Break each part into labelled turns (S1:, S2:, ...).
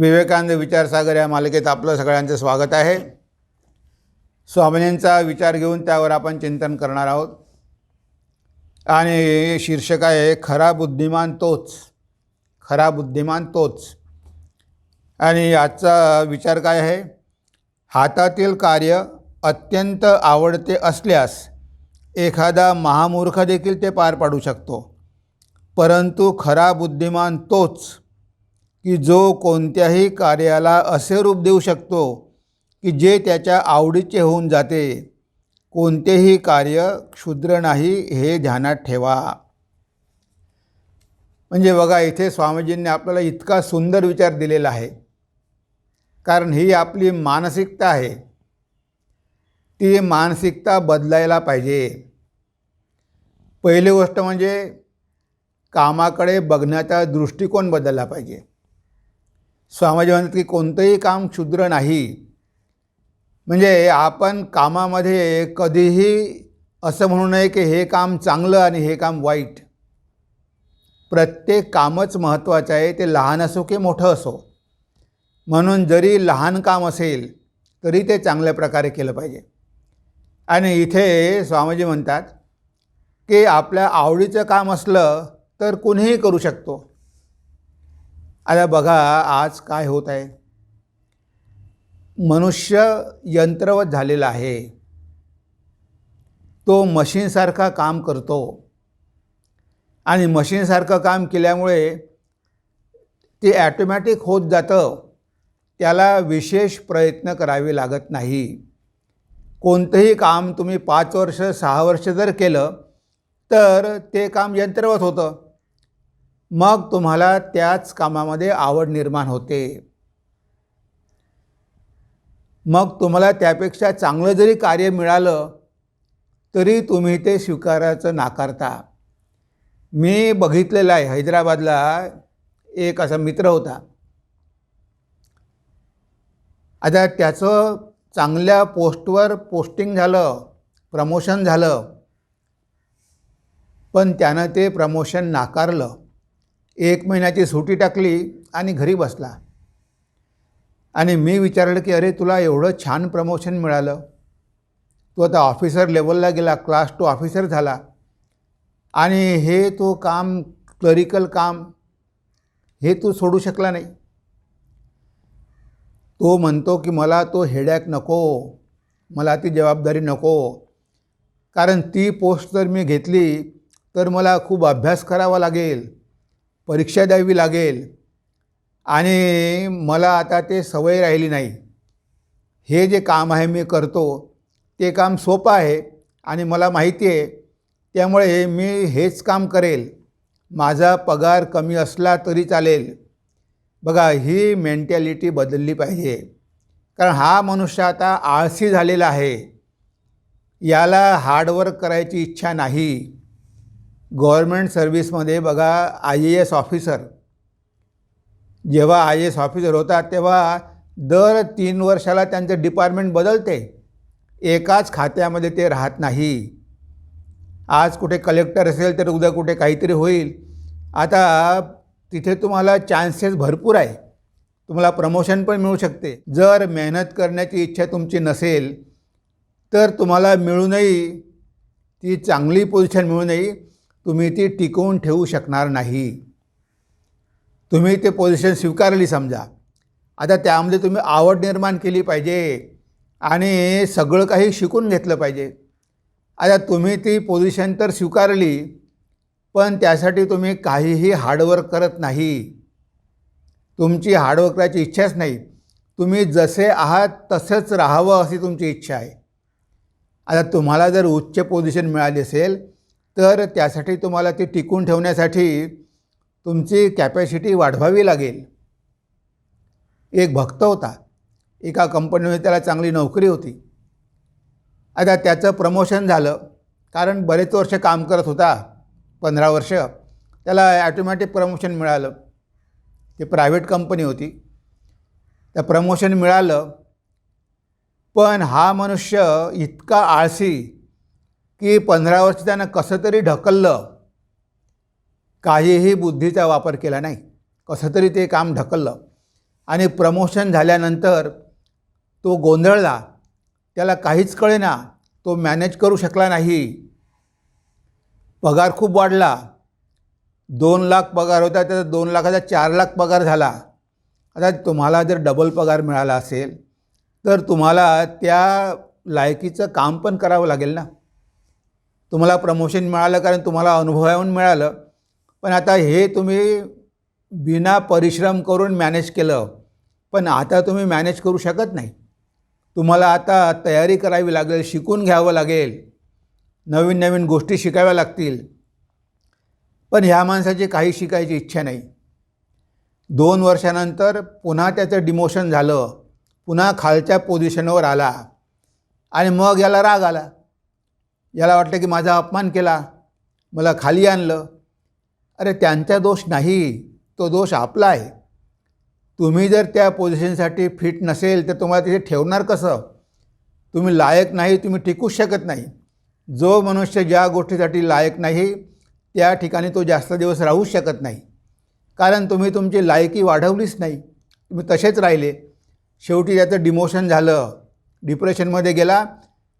S1: विवेकानंद विचारसागर या मालिकेत आपलं सगळ्यांचं स्वागत आहे. स्वामिनींचा विचार घेऊन त्यावर आपण चिंतन करणार आहोत. आणि शीर्षक आहे खरा बुद्धिमान तोच खरा बुद्धिमान तोच. आणि आजचा विचार काय आहे हातातील कार्य अत्यंत आवडते असल्यास एखादा महामूर्ख देखील ते पार पाडू शकतो. परंतु खरा बुद्धिमान तोच की जो कोणत्याही कार्याला असे रूप देऊ शकतो की जे त्याच्या आवडीचे होऊन जाते. कोणतेही कार्य क्षुद्र नाही हे ध्यानात ठेवा. म्हणजे बघा इथे स्वामीजींनी आपल्याला इतका सुंदर विचार दिलेला आहे. कारण ही आपली मानसिकता आहे. ती मानसिकता बदलायला पाहिजे. पहिली गोष्ट म्हणजे कामाकडे बघण्याचा दृष्टिकोन बदलला पाहिजे. स्वामीजी म्हणतात की कोणतंही काम क्षुद्र नाही. म्हणजे आपण कामामध्ये कधीही असं म्हणू नये की हे काम चांगलं आणि हे काम वाईट. प्रत्येक कामच महत्त्वाचं आहे ते लहान असो की मोठं असो. म्हणून जरी लहान काम असेल तरी ते चांगल्या प्रकारे केलं पाहिजे. आणि इथे स्वामीजी म्हणतात की आपल्या आवडीचं काम असलं तर कुणीही करू शकतो. आता बघा आज काय होत आहे? मनुष्य यंत्रवत झालेला आहे. तो मशीनसारखा काम करतो. आणि मशीनसारखं काम केल्यामुळे ते ॲटोमॅटिक होत जातं. त्याला विशेष प्रयत्न करावे लागत नाही. कोणतंही काम तुम्ही पाच वर्ष सहा वर्ष जर केलं तर ते काम यंत्रवत होतं. मग तुम्हाला त्याच कामामध्ये आवड निर्माण होते. मग तुम्हाला त्यापेक्षा चांगलं जरी कार्य मिळालं तरी तुम्ही ते स्वीकारायचं नाकारता. मी बघितलेलं आहे हैदराबादला एक असा मित्र होता. आता त्याचं चांगल्या पोस्टवर पोस्टिंग झालं प्रमोशन झालं पण त्यानं ते प्रमोशन नाकारलं. एक महिन्याची सुटी टाकली आणि घरी बसला. आणि मी विचारलं की अरे तुला एवढं छान प्रमोशन मिळालं. तो आता ऑफिसर लेवलला गेला क्लास टू ऑफिसर झाला. आणि हे तो काम क्लरिकल काम हे तू सोडू शकला नाही. तो म्हणतो की मला तो हेडॅक नको. मला ती जबाबदारी नको. कारण ती पोस्ट जर मी घेतली तर मला खूप अभ्यास करावा लागेल. परीक्षा द्यावी लागेल. आणि मला आता ते सवय राहिली नाही. हे जे काम आहे मी करतो ते काम सोपं आहे आणि मला माहिती आहे. त्यामुळे मी हेच काम करेल. माझा पगार कमी असला तरी चालेल. बघा ही मेंटॅलिटी बदलली पाहिजे. कारण हा मनुष्य आता आळसी झालेला आहे. याला हार्डवर्क करायची इच्छा नाही. गव्हर्मेंट सर्व्हिसमध्ये बघा आय ए एस ऑफिसर. जेव्हा आय ए एस ऑफिसर होतात तेव्हा दर तीन वर्षाला त्यांचं डिपार्टमेंट बदलते. एकाच खात्यामध्ये ते राहत नाही. आज कुठे कलेक्टर असेल तर उद्या कुठे काहीतरी होईल. आता तिथे तुम्हाला चान्सेस भरपूर आहे. तुम्हाला प्रमोशन पण मिळू शकते. जर मेहनत करण्याची इच्छा तुमची नसेल तर तुम्हाला मिळूनही ती चांगली पोझिशन मिळूनही तुम्ही ती टिकवून ठेवू शकणार नाही. तुम्ही ते पोझिशन स्वीकारली समजा. आता त्यामध्ये तुम्ही आवड निर्माण केली पाहिजे आणि सगळं काही शिकून घेतलं पाहिजे. आता तुम्ही ती पोझिशन तर स्वीकारली पण त्यासाठी तुम्ही काहीही हार्डवर्क करत नाही. तुमची हार्डवर्क करायची इच्छाच नाही. तुम्ही जसे आहात तसंच राहावं अशी तुमची इच्छा आहे. आता तुम्हाला जर उच्च पोझिशन मिळाली असेल तर त्यासाठी तुम्हाला ती टिकून ठेवण्यासाठी तुमची कॅपॅसिटी वाढवावी लागेल. एक भक्त होता. एका कंपनीमध्ये त्याला चांगली नोकरी होती. आता त्याचं प्रमोशन झालं. कारण बरेच वर्ष काम करत होता. पंधरा वर्ष. त्याला ॲटोमॅटिक प्रमोशन मिळालं. ते प्रायव्हेट कंपनी होती. त्या प्रमोशन मिळालं. पण हा मनुष्य इतका आळसी की पंधरा वर्ष त्यानं कसं तरी ढकललं काहीही बुद्धीचा वापर केला नाही कसं तरी ते काम ढकललं. आणि प्रमोशन झाल्यानंतर तो गोंधळला त्याला काहीच कळेना तो मॅनेज करू शकला नाही. पगार खूप वाढला. दोन लाख पगार होता त्याचा दोन लाखाचा चार लाख पगार झाला. आता तुम्हाला जर डबल पगार मिळाला असेल तर तुम्हाला त्या लायकीचं काम पण करावं लागेल ना. तुम्हाला प्रमोशन मिळालं कारण तुम्हाला अनुभवावून मिळालं. पण आता हे तुम्ही बिना परिश्रम करून मॅनेज केलं पण आता तुम्ही मॅनेज करू शकत नाही. तुम्हाला आता तयारी करावी लागेल शिकून घ्यावं लागेल नवीन नवीन गोष्टी शिकाव्या लागतील. पण ह्या माणसाची काही शिकायची इच्छा नाही. दोन वर्षानंतर पुन्हा त्याचं डिमोशन झालं पुन्हा खालच्या पोझिशनवर आला. आणि मग याला राग आला. याला वाटलं की माझा अपमान केला मला खाली आणलं. अरे त्यांचा दोष नाही तो दोष आपला आहे. तुम्ही जर त्या पोझिशनसाठी फिट नसेल तर तुम्हाला तिथे ठेवणार कसं? तुम्ही लायक नाही तुम्ही टिकूच शकत नाही. जो मनुष्य ज्या गोष्टीसाठी लायक नाही त्या ठिकाणी तो जास्त दिवस राहूच शकत नाही. कारण तुम्ही तुमची लायकी वाढवलीच नाही. तुम्ही तसेच राहिले. शेवटी त्याचं डिमोशन झालं. डिप्रेशनमध्ये गेला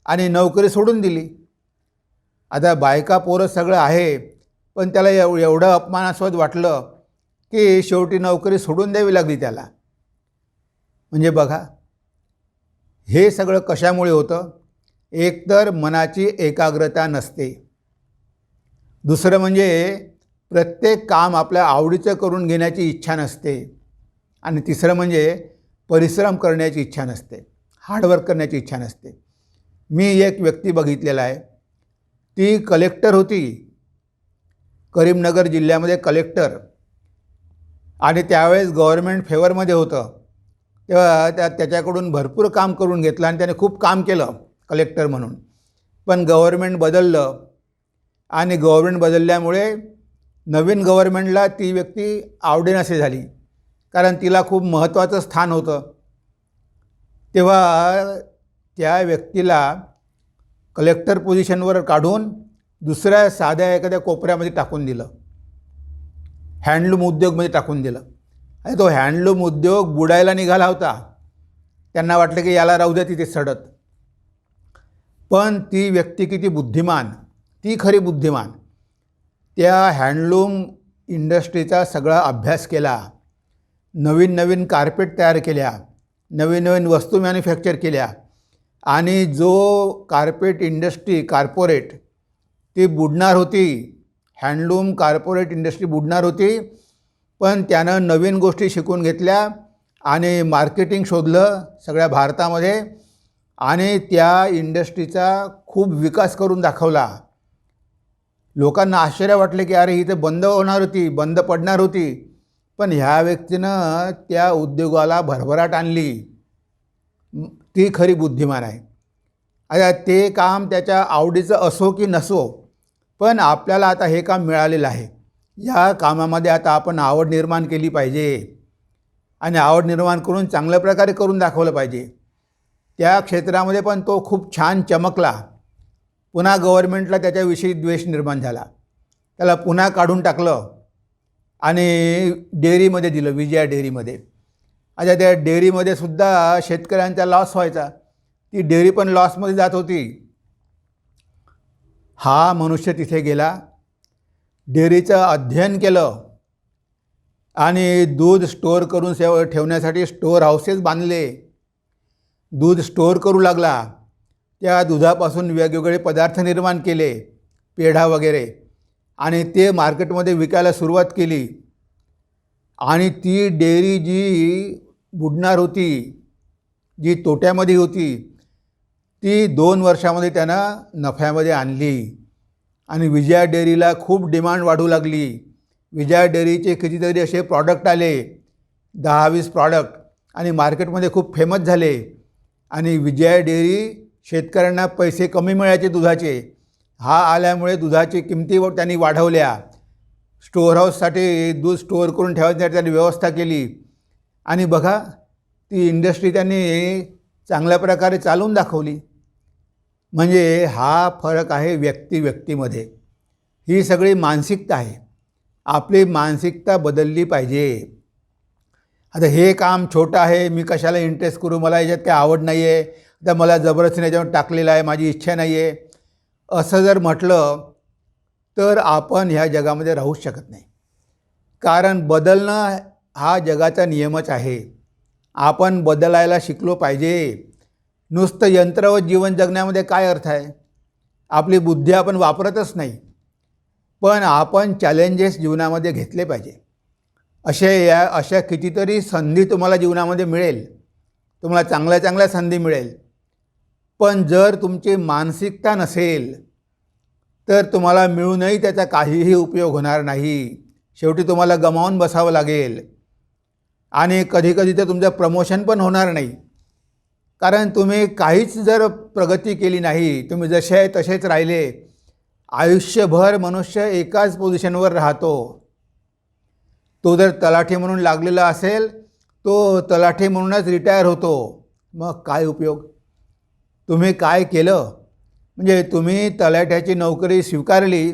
S1: आणि नोकरी सोडून दिली. आता बायका पोरं सगळं आहे पण त्याला एव एवढं अपमानास्पद वाटलं की शेवटी नोकरी सोडून द्यावी लागली त्याला. म्हणजे बघा हे सगळं कशामुळे होतं? एकतर मनाची एकाग्रता नसते. दुसरं म्हणजे प्रत्येक काम आपल्या आवडीचं करून घेण्याची इच्छा नसते. आणि तिसरं म्हणजे परिश्रम करण्याची इच्छा नसते. हार्डवर्क करण्याची इच्छा नसते. मी एक व्यक्ती बघितलेला आहे. ती कलेक्टर होती. करीमनगर जिल्ह्यामध्ये कलेक्टर. आणि त्यावेळेस गव्हर्मेंट फेवरमध्ये होतं. तेव्हा त्या त्याच्याकडून भरपूर काम करून घेतलं आणि त्याने खूप काम केलं कलेक्टर म्हणून. पण गव्हर्मेंट बदललं. आणि गव्हर्मेंट बदलल्यामुळे नवीन गव्हर्मेंटला ती व्यक्ती आवडेनाशी झाली. कारण तिला खूप महत्त्वाचं स्थान होतं. तेव्हा त्या व्यक्तीला कलेक्टर पोझिशनवर काढून दुसऱ्या साध्या एखाद्या कोपऱ्यामध्ये टाकून दिलं. हँडलूम उद्योगमध्ये टाकून दिलं. आणि तो हँडलूम उद्योग बुडायला निघाला होता. त्यांना वाटलं की याला राहू द्या तिथे सडत. पण ती व्यक्ती किती बुद्धिमान ती खरी बुद्धिमान. त्या हँडलूम इंडस्ट्रीचा सगळा अभ्यास केला. नवीन नवीन कार्पेट तयार केल्या. नवीन नवीन वस्तू मॅन्युफॅक्चर केल्या. आणि जो कार्पेट इंडस्ट्री कार्पोरेट ती बुडणार होती. हँडलूम कार्पोरेट इंडस्ट्री बुडणार होती. पण त्यानं नवीन गोष्टी शिकून घेतल्या आणि मार्केटिंग शोधलं सगळ्या भारतामध्ये आणि त्या इंडस्ट्रीचा खूप विकास करून दाखवला. लोकांना आश्चर्य वाटले की अरे ही तर बंद होणार होती बंद पडणार होती. पण ह्या व्यक्तीनं त्या उद्योगाला भरभराट आणली. ती खरी बुद्धिमान आहे. आता ते काम त्याच्या आवडीचं असो की नसो पण आपल्याला आता हे काम मिळालेलं आहे. या कामामध्ये आता आपण आवड निर्माण केली पाहिजे. आणि आवड निर्माण करून चांगल्या प्रकारे करून दाखवलं पाहिजे. त्या क्षेत्रामध्ये पण तो खूप छान चमकला. पुन्हा गव्हर्मेंटला त्याच्याविषयी द्वेष निर्माण झाला. त्याला पुन्हा काढून टाकलं. आणि डेअरीमध्ये दिलं विजया डेअरीमध्ये. अच्छा त्या डेअरीमध्ये सुद्धा शेतकऱ्यांचा लॉस व्हायचा. ती डेअरी पण लॉसमध्ये जात होती. हा मनुष्य तिथे गेला. डेअरीचं अध्ययन केलं. आणि दूध स्टोअर करून सेव ठेवण्यासाठी स्टोअर हाऊसेस बांधले. दूध स्टोअर करू लागला. त्या दुधापासून वेगवेगळे पदार्थ निर्माण केले पेढा वगैरे. आणि ते मार्केटमध्ये विकायला सुरुवात केली. आणि ती डेअरी जी बुडणार होती जी तोट्यामध्ये होती ती दोन वर्षामध्ये त्यानं नफ्यामध्ये आणली. आणि विजया डेअरीला खूप डिमांड वाढू लागली. विजया डेअरीचे कितीतरी असे प्रॉडक्ट आले. दहा वीस प्रॉडक्ट. आणि मार्केटमध्ये खूप फेमस झाले. आणि विजया डेअरी शेतकऱ्यांना पैसे कमी मिळायचे दुधाचे. हा आल्यामुळे दुधाची किमती व त्यांनी वाढवल्या. स्टोअर हाऊससाठी दूध स्टोअर करून ठेवायची त्यांनी व्यवस्था केली. आणि बघा ती इंडस्ट्री त्यांनी चांगल्या प्रकारे चालवून दाखवली. म्हणजे हा फरक आहे व्यक्ती व्यक्तीमध्ये. ही सगळी मानसिकता आहे. आपली मानसिकता बदलली पाहिजे. आता हे काम छोटं आहे मी कशाला इंटरेस्ट करू? मला याच्यात काही आवड नाही आहे तर मला जबरदस्तीने याच्यावर टाकलेलं आहे माझी इच्छा नाही आहे असं जर म्हटलं तर आपण ह्या जगामध्ये राहूच शकत नाही. कारण बदलणं हा जगाचा नियमच आहे. आपण बदलायला शिकलो पाहिजे. नुसतं यंत्रावर जीवन जगण्यामध्ये काय अर्थ आहे? आपली बुद्धी आपण वापरतच नाही. पण आपण चॅलेंजेस जीवनामध्ये घेतले पाहिजे. असे या अशा कितीतरी संधी तुम्हाला जीवनामध्ये मिळेल. तुम्हाला चांगल्या चांगल्या संधी मिळेल. पण जर तुमची मानसिकता नसेल तर तुम्हाला मिळूनही त्याचा काहीही उपयोग होणार नाही. शेवटी तुम्हाला गमावून बसावं लागेल. आणि कधीकधी तर तुमचं प्रमोशन पण होणार नाही. कारण तुम्ही काहीच जर प्रगती केली नाही तुम्ही जसे आहे तसेच राहिले आयुष्यभर मनुष्य एकाच पोझिशनवर राहतो. तो जर तलाठी म्हणून लागलेला असेल तो तलाठी म्हणूनच रिटायर होतो. मग काय उपयोग? तुम्ही काय केलं? म्हणजे तुम्ही तलाठ्याची नोकरी स्वीकारली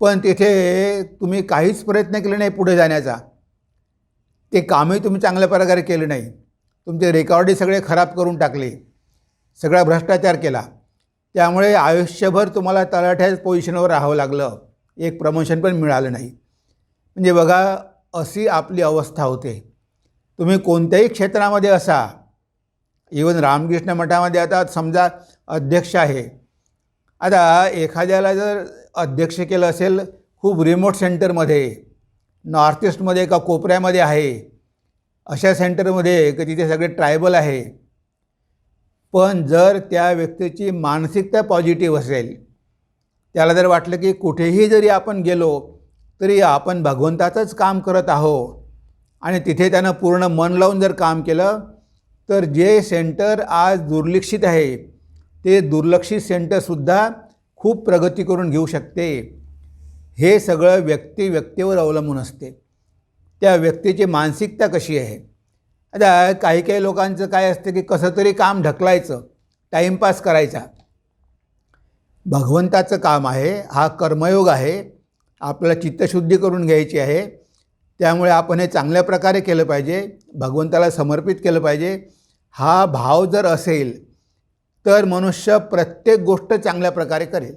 S1: पण तिथे तुम्ही काहीच प्रयत्न केले नाही पुढे जाण्याचा. ते कामही तुम्ही चांगल्या प्रकारे केलं नाही. तुमचे रेकॉर्डही सगळे खराब करून टाकले. सगळा भ्रष्टाचार केला. त्यामुळे आयुष्यभर तुम्हाला तलाठ्याच पोझिशनवर राहावं लागलं. एक प्रमोशन पण मिळालं नाही. म्हणजे बघा अशी आपली अवस्था होते. तुम्ही कोणत्याही क्षेत्रामध्ये असा. इवन रामकृष्ण मठामध्ये आता समजा अध्यक्ष आहे. आता एखाद्याला जर अध्यक्ष केलं असेल खूप रिमोट सेंटरमध्ये. नॉर्थ ईस्टमध्ये एका कोपऱ्यामध्ये आहे अशा सेंटरमध्ये की तिथे सगळे ट्रायबल आहे. पण जर त्या व्यक्तीची मानसिकता पॉझिटिव्ह असेल त्याला जर वाटलं की कुठेही जरी आपण गेलो तरी आपण भगवंताचंच काम करत आहो आणि तिथे त्यानं पूर्ण मन लावून जर काम केलं तर जे सेंटर आज दुर्लक्षित आहे ते दुर्लक्षित सेंटरसुद्धा खूप प्रगती करून घेऊ शकते. हे सगळं व्यक्ती व्यक्तीवर अवलंबून असते. त्या व्यक्तीची मानसिकता कशी आहे? आता काही काही लोकांचं काय असतं की कसं तरी काम ढकलायचं टाईमपास करायचा. भगवंताचं काम आहे हा कर्मयोग आहे आपल्याला चित्तशुद्धी करून घ्यायची आहे. त्यामुळे आपण हे चांगल्या प्रकारे केलं पाहिजे भगवंताला समर्पित केलं पाहिजे. हा भाव जर असेल तर मनुष्य प्रत्येक गोष्ट चांगल्या प्रकारे करेल.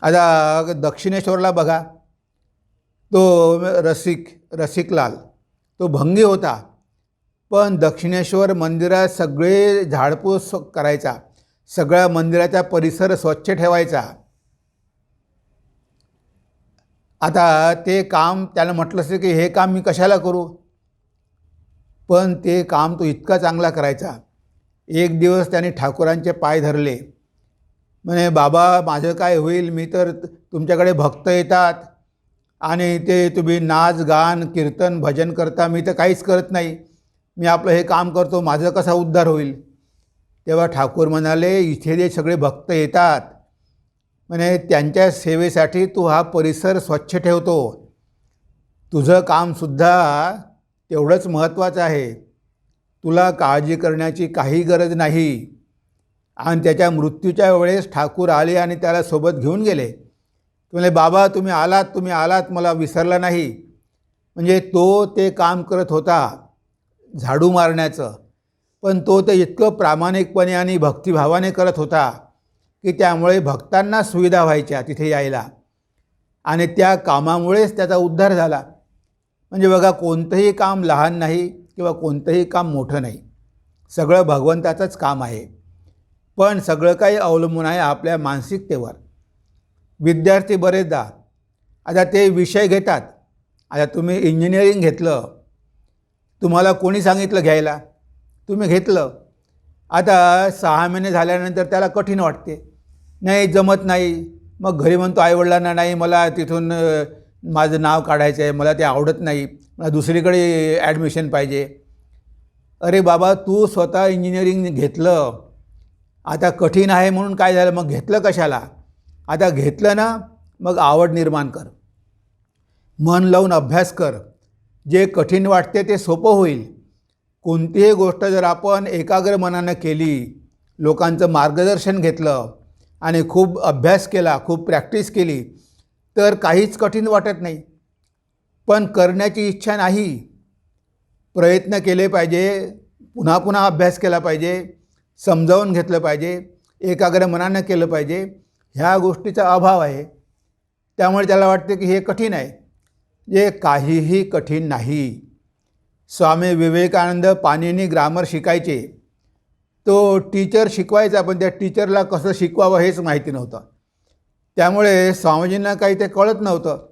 S1: आता दक्षिणेश्वरला बघा. तो रसिक रसिकलाल तो भंगी होता. पण दक्षिणेश्वर मंदिरात सगळे झाडपूस करायचा. सगळ्या मंदिराचा परिसर स्वच्छ ठेवायचा. आता ते काम त्याला म्हटलं असतं की हे काम मी कशाला करू? पण ते काम तो इतका चांगला करायचा. एक दिवस त्याने ठाकूरांचे पाय धरले. म्हणे बाबा माझं काय होईल? मी तर तुमच्याकडे भक्त येतात आणि ते तुम्ही नाच गान कीर्तन भजन करता. मी तर काहीच करत नाही. मी आपलं हे काम करतो. माझं कसा उद्धार होईल? तेव्हा ठाकूर म्हणाले इथे जे सगळे भक्त येतात म्हणे त्यांच्या सेवेसाठी तू हा परिसर स्वच्छ ठेवतो. तुझं कामसुद्धा तेवढंच महत्त्वाचं आहे. तुला काळजी करण्याची काही गरज नाही. आणि त्याच्या मृत्यूच्या वेळेस ठाकूर आले आणि त्याला सोबत घेऊन गेले. म्हणजे बाबा तुम्ही आलात तुम्ही आलात मला विसरला नाही. म्हणजे तो ते काम करत होता झाडू मारण्याचं. पण तो ते इतकं प्रामाणिकपणे आणि भक्तिभावाने करत होता की त्यामुळे भक्तांना सुविधा व्हायच्या तिथे यायला. आणि त्या कामामुळेच त्याचा उद्धार झाला. म्हणजे बघा कोणतंही काम लहान नाही किंवा कोणतंही काम मोठं नाही. सगळं भगवंताचंच काम आहे. पण सगळं काही अवलंबून आहे आपल्या मानसिकतेवर विद्यार्थी बरेचदा आता ते विषय घेतात. आता तुम्ही इंजिनिअरिंग घेतलं. तुम्हाला कोणी सांगितलं घ्यायला? तुम्ही घेतलं. आता सहा महिने झाल्यानंतर त्याला कठीण वाटते. नाही जमत नाही. मग घरी म्हणतो आईवडिलांना नाही मला तिथून माझं नाव काढायचं आहे. मला ते आवडत नाही. मला दुसरीकडे ॲडमिशन पाहिजे. अरे बाबा तू स्वतः इंजिनिअरिंग घेतलं. आता कठीण आहे म्हणून काय झालं? मग घेतलं कशाला? आता घेतलं ना मग आवड निर्माण कर. मन लावून अभ्यास कर. जे कठीण वाटते ते सोपं होईल. कोणतीही गोष्ट जर आपण एकाग्र मनानं केली लोकांचं मार्गदर्शन घेतलं आणि खूप अभ्यास केला खूप प्रॅक्टिस केली तर काहीच कठीण वाटत नाही. पण करण्याची इच्छा नाही. प्रयत्न केले पाहिजे. पुन्हा पुन्हा अभ्यास केला पाहिजे. समजावून घेतलं पाहिजे एकाग्र मनानं केलं पाहिजे. ह्या गोष्टीचा अभाव आहे. त्यामुळे त्याला वाटते की हे कठीण आहे. जे काहीही कठीण नाही. स्वामी विवेकानंद पाणीनी ग्रामर शिकायचे. तो टीचर शिकवायचा पण त्या टीचरला कसं शिकवावं हेच माहिती नव्हतं. त्यामुळे स्वामीजींना काही ते कळत नव्हतं.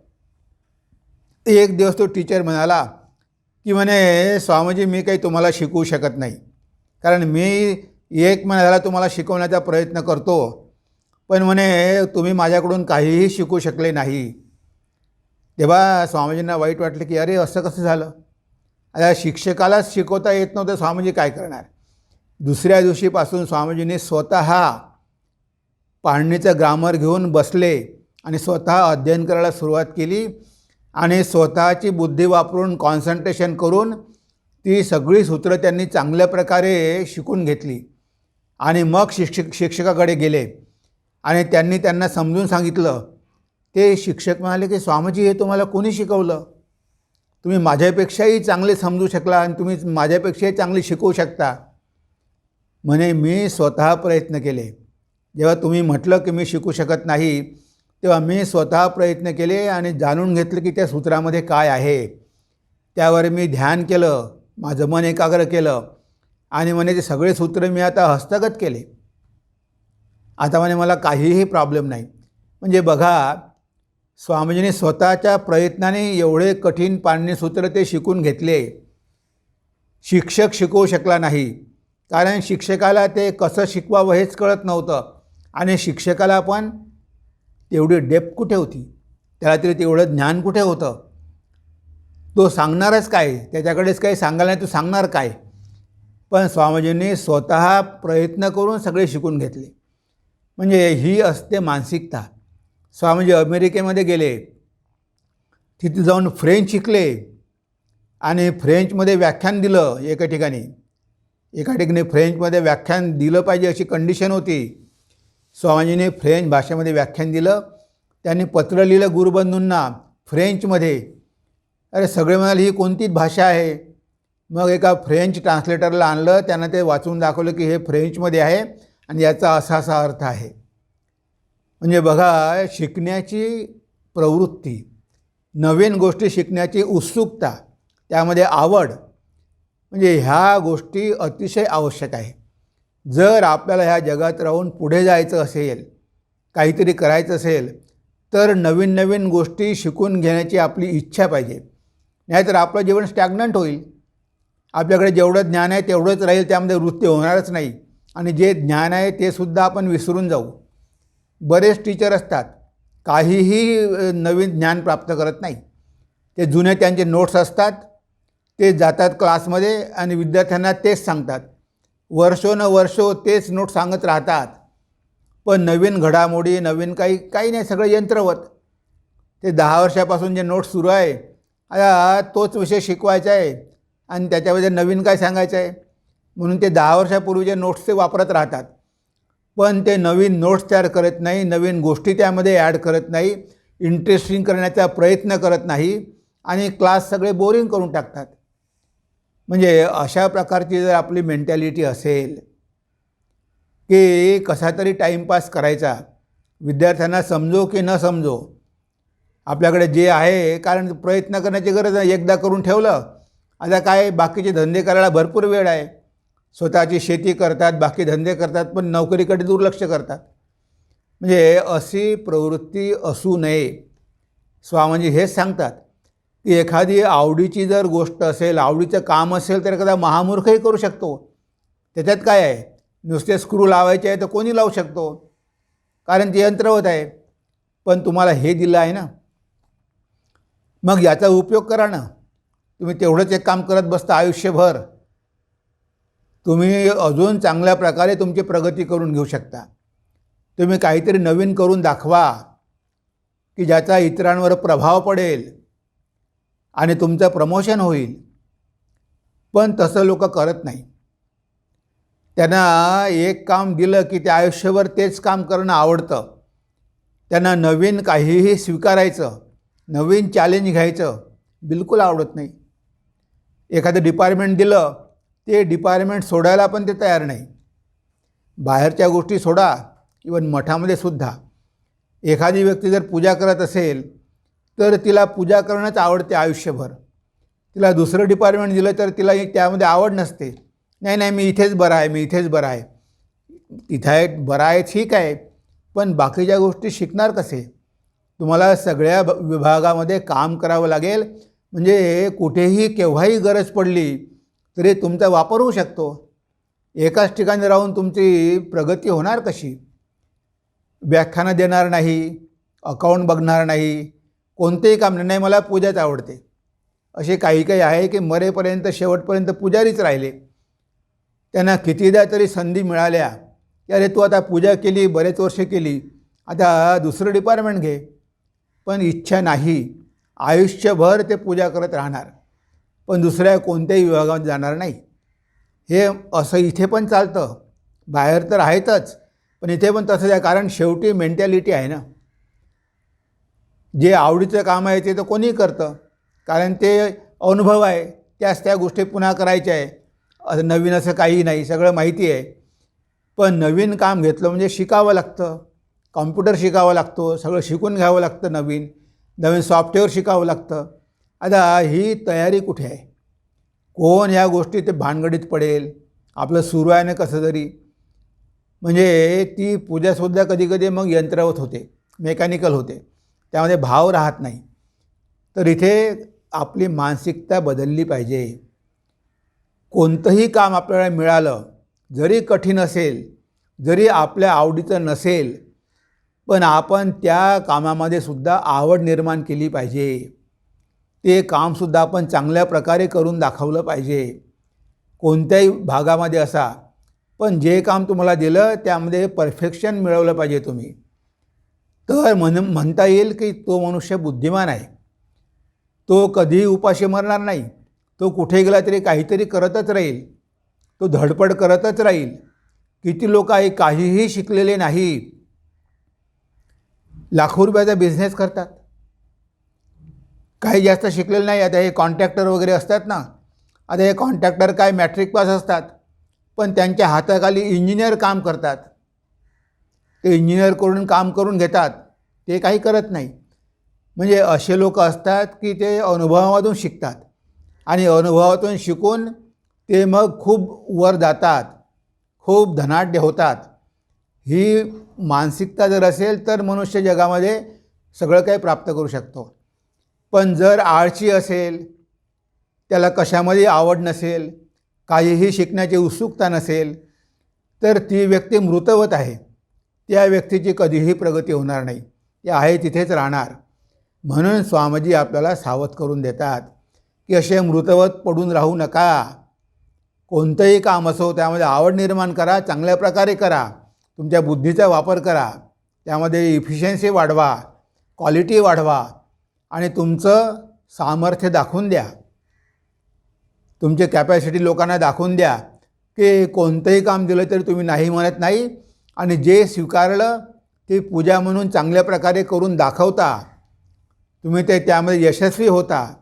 S1: एक दिवस तो टीचर म्हणाला की म्हणे स्वामीजी मी काही तुम्हाला शिकवू शकत नाही. कारण मी एक महिन्याला तुम्हाला शिकवण्याचा प्रयत्न करतो. पण म्हणे तुम्ही माझ्याकडून काहीही शिकू शकले नाही. तेव्हा स्वामीजींना वाईट वाटलं की अरे असं कसं झालं? आता शिक्षकालाच शिकवता येत नव्हतं स्वामीजी काय करणार? दुसऱ्या दिवशीपासून स्वामीजींनी स्वतः पाळणीचं ग्रामर घेऊन बसले आणि स्वतः अध्ययन करायला सुरुवात केली आणि स्वतःची बुद्धी वापरून कॉन्सन्ट्रेशन करून ती सगळी सूत्रं त्यांनी चांगल्या प्रकारे शिकून घेतली. आणि मग शिक्षक शिक्षकाकडे गेले. आणि त्यांनी त्यांना समजून सांगितलं ते शिक्षक म्हणाले की स्वामीजी हे तुम्हाला कोणी शिकवलं? तुम्ही माझ्यापेक्षाही चांगले समजू शकला आणि तुम्ही माझ्यापेक्षाही चांगले शिकवू शकता. म्हणे मी स्वतः प्रयत्न केले. जेव्हा तुम्ही म्हटलं की मी शिकू शकत नाही तेव्हा मी स्वतः प्रयत्न केले आणि जाणून घेतलं की त्या सूत्रामध्ये काय आहे. त्यावर मी ध्यान केलं माझं मन एकाग्र केलं. आणि म्हणे ते सगळे सूत्र मी आता हस्तगत केले. आता म्हणे मला काहीही प्रॉब्लेम नाही. म्हणजे बघा स्वामीजीने स्वतःच्या प्रयत्नाने एवढे कठीण पाणणी सूत्र ते शिकून घेतले. शिक्षक शिकवू शकला नाही. कारण शिक्षकाला ते कसं शिकवावं हेच कळत नव्हतं. आणि शिक्षकाला पण तेवढी डेप कुठे होती? त्याला तरी तेवढं ज्ञान कुठे होतं? तो सांगणारच काय? त्याच्याकडेच काही सांगायला नाही तो सांगणार काय? पण स्वामीजींनी स्वतः प्रयत्न करून सगळे शिकून घेतले. म्हणजे ही असते मानसिकता. स्वामीजी अमेरिकेमध्ये गेले. तिथे जाऊन फ्रेंच शिकले आणि फ्रेंचमध्ये व्याख्यान दिलं एका ठिकाणी. एका ठिकाणी फ्रेंचमध्ये व्याख्यान दिलं पाहिजे अशी कंडिशन होती. स्वामीजीने फ्रेंच भाषेमध्ये व्याख्यान दिलं. त्यांनी पत्र लिहिलं गुरुबंधूंना फ्रेंचमध्ये. अरे सगळे म्हणाले ही कोणतीच भाषा आहे? मग एका फ्रेंच ट्रान्सलेटरला आणलं त्यानं ते वाचून दाखवलं की हे फ्रेंचमध्ये आहे आणि याचा असा असा अर्थ आहे. म्हणजे बघा शिकण्याची प्रवृत्ती नवीन गोष्टी शिकण्याची उत्सुकता त्यामध्ये आवड म्हणजे ह्या गोष्टी अतिशय आवश्यक आहे. जर आपल्याला ह्या जगात राहून पुढे जायचं असेल काहीतरी करायचं असेल तर नवीन नवीन गोष्टी शिकून घेण्याची आपली इच्छा पाहिजे. नाहीतर आपलं जीवन स्टॅग्नंट होईल. आपल्याकडे जेवढं ज्ञान आहे तेवढंच राहील त्यामध्ये वृत्ती होणारच नाही. आणि जे ज्ञान आहे ते सुद्धा आपण विसरून जाऊ. बरेच टीचर असतात काहीही नवीन ज्ञान प्राप्त करत नाही. ते जुने त्यांचे नोट्स असतात ते जातात क्लासमध्ये आणि विद्यार्थ्यांना तेच सांगतात. वर्षो न वर्षो तेच नोट सांगत राहतात. पण नवीन घडामोडी नवीन काही काही नाही सगळं यंत्रवत. ते दहा वर्षापासून जे नोट्स सुरू आहे आता तोच विषय शिकवायचा आहे. आणि त्याच्यामध्ये नवीन काय सांगायचं आहे? म्हणून ते दहा वर्षापूर्वीचे नोट्स ते वापरत राहतात. पण ते नवीन नोट्स तयार करत नाही नवीन गोष्टी त्यामध्ये ॲड करत नाही इंटरेस्टिंग करण्याचा प्रयत्न करत नाही आणि क्लास सगळे बोरिंग करून टाकतात. म्हणजे अशा प्रकारची जर आपली मेंटॅलिटी असेल की कसा तरी टाईमपास करायचा विद्यार्थ्यांना समजो की न समजो आपल्याकडे जे आहे कारण प्रयत्न करण्याची गरज नाही. एकदा करून ठेवलं आता काय बाकीचे धंदे करायला भरपूर वेळ आहे. स्वतःची शेती करतात बाकी धंदे करतात पण नोकरीकडे दुर्लक्ष करतात. म्हणजे अशी प्रवृत्ती असू नये. स्वामीजी हेच सांगतात की एखादी आवडीची जर गोष्ट असेल आवडीचं काम असेल तर एखादा महामूर्खही करू शकतो. त्याच्यात काय आहे? नुसते स्क्रू लावायचे आहे तर कोणी लावू शकतो? कारण ते यंत्र होत आहे. पण तुम्हाला हे दिलं आहे ना? मग याचा उपयोग करा ना. तुम्ही तेवढंच एक काम करत बसता आयुष्यभर. तुम्ही अजून चांगल्या प्रकारे तुमची प्रगती करून घेऊ शकता. तुम्ही काहीतरी नवीन करून दाखवा की ज्याचा इतरांवर प्रभाव पडेल आणि तुमचं प्रमोशन होईल. पण तसं लोक करत नाही त्यांना एक काम दिलं की ते आयुष्यभर तेच काम करणं आवडतं. त्यांना नवीन काहीही स्वीकारायचं नवीन चॅलेंज घ्यायचं बिलकुल आवडत नाही. एखादं डिपार्टमेंट दिलं ते डिपार्टमेंट सोडायला पण ते तयार नाही. बाहेरच्या गोष्टी सोडा इवन मठामध्ये सुद्धा. एखादी व्यक्ती जर पूजा करत असेल तर तिला पूजा करणंच आवडते आयुष्यभर. तिला दुसरं डिपार्टमेंट दिलं तर तिला त्यामध्ये आवड नसते. नाही नाही मी इथेच बरं आहे मी इथेच बरं आहे. तिथं आहे बरं आहे ठीक आहे. पण बाकीच्या गोष्टी शिकणार कसे? तुम्हाला सगळ्या विभागामध्ये काम करावं लागेल. म्हणजे कुठेही केव्हाही गरज पडली तरी तुमचा वापर होऊ शकतो. एकाच ठिकाणी राहून तुमची प्रगती होणार कशी? व्याख्यानं देणार नाही अकाउंट बघणार नाही कोणतेही काम नाही. मला पूजाच आवडते. असे काही काही आहे की मरेपर्यंत शेवटपर्यंत पुजारीच राहिले. त्यांना कितीदा तरी संधी मिळाल्या की अरे तू आता पूजा केली बरेच वर्ष केली आता दुसरं डिपार्टमेंट घे. पण इच्छा नाही. आयुष्यभर ते पूजा करत राहणार. पण दुसऱ्या कोणत्याही विभागात जाणार नाही. हे असं इथे पण चालतं. बाहेर तर आहेतच पण इथे पण तसंच आहे. कारण शेवटी मेंटॅलिटी आहे ना. जे आवडीचं काम आहे ते तर कोणीही करतं. कारण ते अनुभव आहे. त्याच त्या गोष्टी पुन्हा करायच्या आहे. नवीन असं काही नाही. सगळं माहिती आहे. पण नवीन काम घेतलं म्हणजे शिकावं लागतं. कॉम्प्युटर शिकावं लागतो. सगळं शिकून घ्यावं लागतं नवीन. नवीन सॉफ्टवेअर शिकावं लागतं. आता ही तयारी कुठे आहे? कोण ह्या गोष्टी ते भानगडीत पडेल? आपलं सुरू आहे ना कसं तरी? म्हणजे ती पूजासुद्धा कधीकधी मग यंत्रवत होते मेकॅनिकल होते. त्यामध्ये भाव राहत नाही. तर इथे आपली मानसिकता बदलली पाहिजे. कोणतंही काम आपल्याला मिळालं जरी कठीण असेल जरी आपल्या आवडीचं नसेल पण आपण त्या कामामध्ये सुद्धा आवड निर्माण केली पाहिजे. ते कामसुद्धा आपण चांगल्या प्रकारे करून दाखवलं पाहिजे. कोणत्याही भागामध्ये असा. पण जे काम तुम्हाला दिलं त्यामध्ये परफेक्शन मिळवलं पाहिजे तुम्ही. तर म्हण म्हणता येईल की तो मनुष्य बुद्धिमान आहे. तो कधीही उपाशी मरणार नाही. तो कुठे गेला तरी काहीतरी करतच राहील. तो धडपड करतच राहील. किती लोक आहे काहीही शिकलेले नाही लाखो रुपयाचा बिझनेस करतात. काही जास्त शिकलेलं नाही. आता हे कॉन्ट्रॅक्टर वगैरे असतात ना. आता हे कॉन्ट्रॅक्टर काय मॅट्रिक पास असतात. पण त्यांच्या हाताखाली इंजिनियर काम करतात. ते इंजिनियर करून काम करून घेतात. ते काही करत नाही. म्हणजे असे लोक असतात की ते अनुभवामधून शिकतात. आणि अनुभवातून शिकून ते मग खूप वर जातात. खूप धनाढ्य होतात. ही मानसिकता जर असेल तर मनुष्य जगामध्ये सगळं काही प्राप्त करू शकतो. पण जर आळशी असेल त्याला कशामध्ये आवड नसेल काहीही शिकण्याची उत्सुकता नसेल तर ती व्यक्ती मृतवत आहे. त्या व्यक्तीची कधीही प्रगती होणार नाही. ती आहे तिथेच राहणार. म्हणून स्वामीजी आपल्याला सावध करून देतात की असे मृतवत पडून राहू नका. कोणतंही काम असो त्यामध्ये आवड निर्माण करा चांगल्या प्रकारे करा. तुमच्या बुद्धीचा वापर करा. त्यामध्ये इफिशियन्सी वाढवा क्वालिटी वाढवा आणि तुमचं सामर्थ्य दाखवून द्या. तुमची कॅपॅसिटी लोकांना दाखवून द्या की कोणतंही काम दिलं तरी तुम्ही नाही म्हणत नाही आणि जे स्वीकारलं ते पूजा म्हणून चांगल्या प्रकारे करून दाखवता. तुम्ही ते त्यामध्ये यशस्वी होता.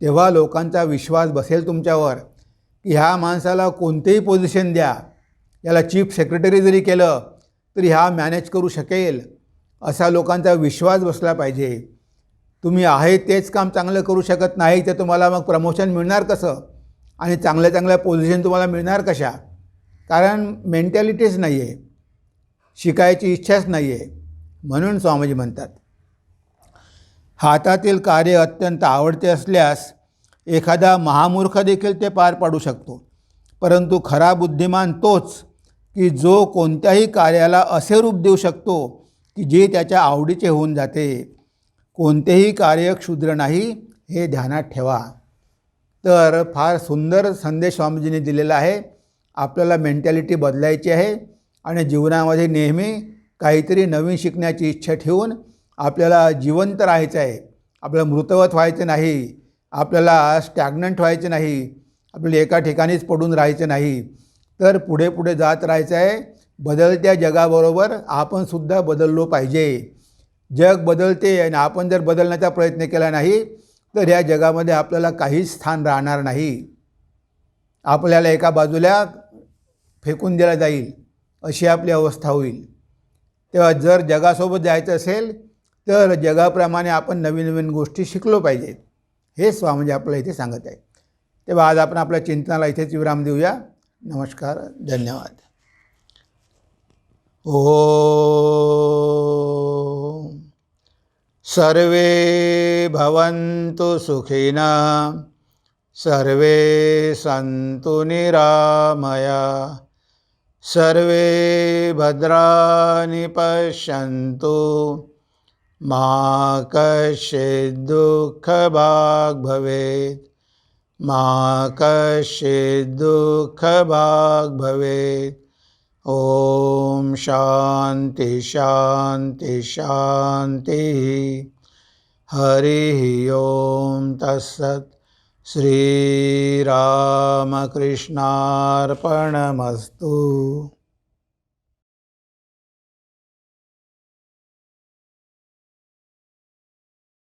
S1: तेव्हा लोकांचा विश्वास बसेल तुमच्यावर की ह्या माणसाला कोणतेही पोझिशन द्या. याला चीफ सेक्रेटरी जरी केलं तरी ह्या मॅनेज करू शकेल असा लोकांचा विश्वास बसला पाहिजे. तुम्ही आहे तेच काम चांगलं करू शकत नाही तर तुम्हाला मग प्रमोशन मिळणार कसं? आणि चांगल्या चांगल्या पोझिशन तुम्हाला मिळणार कशा? कारण मेंटॅलिटीच नाही आहे शिकायची इच्छाच नाही आहे म्हणून स्वामीजी म्हणतात हातातील कार्य अत्यंत आवडते असल्यास एखादा महामूर्ख देखील ते पार पाडू शकतो. परंतु खरा बुद्धिमान तोच की जो कोणत्याही कार्याला असे रूप देऊ शकतो की जे त्याच्या आवडीचे होऊन जाते. कोणतेही कार्य क्षुद्र नाही हे ध्यानात ठेवा. तर फार सुंदर संदेश स्वामीजींनी दिलेला आहे. आपल्याला मेंटॅलिटी बदलायची आहे आणि जीवनामध्ये नेहमी काहीतरी नवीन शिकण्याची इच्छा ठेवून आपल्याला जिवंत राहायचं आहे. आपल्याला मृतवत व्हायचं नाही. आपल्याला स्टॅग्नंट व्हायचं नाही. आपल्याला एका ठिकाणीच पडून राहायचं नाही. तर पुढे पुढे जात राहायचं आहे बदलत्या जगाबरोबर आपणसुद्धा बदललो पाहिजे. जग बदलते आणि आपण जर बदलण्याचा प्रयत्न केला नाही तर ह्या जगामध्ये आपल्याला काहीच स्थान राहणार नाही. आपल्याला एका बाजूला फेकून दिला जाईल अशी आपली अवस्था होईल. तेव्हा जर जगासोबत जायचं असेल तर जगाप्रमाणे आपण नवीन नवीन गोष्टी शिकलो पाहिजेत. हे स्वामीजी आपल्याला इथे सांगत आहे तेव्हा आज आपण आपल्या चिंतनाला इथेच विराम देऊया. नमस्कार धन्यवाद. ओ सर्वे भवन्तु सुखिनः सर्वे सन्तु निरामया सर्वे भद्राणि पश्यन्तु मा कश्चिद्दुःखभाग् भवेत्। मा कश्चित् दुःखभाग् भवेत्। ॐ शान्ति शान्ति शान्तिः। हरिः ॐ तत्सत् श्रीरामकृष्णार्पणमस्तु।